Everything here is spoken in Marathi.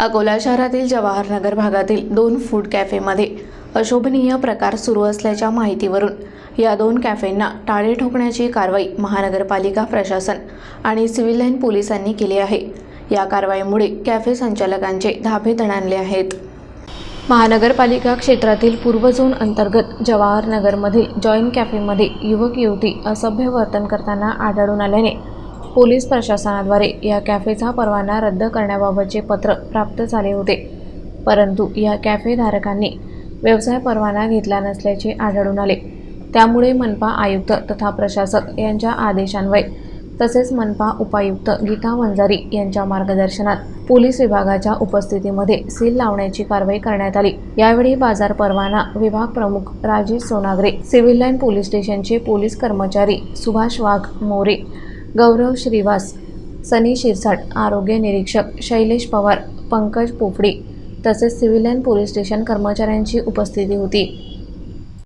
अकोला शहरातील जवाहरनगर भागातील दोन फूड कॅफेमध्ये अशोभनीय प्रकार सुरू असल्याच्या माहितीवरून या दोन कॅफेंना टाळे ठोकण्याची कारवाई महानगरपालिका प्रशासन आणि सिव्हिल लाईन पोलिसांनी केली आहे. या कारवाईमुळे कॅफे संचालकांचे धाबे दणाणले आहेत. महानगरपालिका क्षेत्रातील पूर्व झोन अंतर्गत जवाहरनगरमधील जॉईन कॅफेमध्ये युवक युवती असभ्य वर्तन करताना आढळून आल्याने पोलीस प्रशासनाद्वारे या कॅफेचा परवाना रद्द करण्याबाबतचे पत्र प्राप्त झाले होते. परंतु या कॅफेधारकांनी व्यवसाय परवाना घेतला नसल्याचे आढळून आले. त्यामुळे मनपा आयुक्त तथा प्रशासक यांच्या आदेशान्वये तसेच मनपा उपायुक्त गीता वंजारी यांच्या मार्गदर्शनात पोलीस विभागाच्या उपस्थितीमध्ये सील लावण्याची कारवाई करण्यात आली. यावेळी बाजार परवाना विभाग प्रमुख Rajesh Sonagare civil line police स्टेशनचे पोलीस कर्मचारी सुभाष वाघ मोरे गौरव श्रीवास सनी शिरसाट आरोग्य निरीक्षक शैलेश पवार पंकज पोफडी तसेच सिव्हिलियन पोलीस स्टेशन कर्मचाऱ्यांची उपस्थिती होती.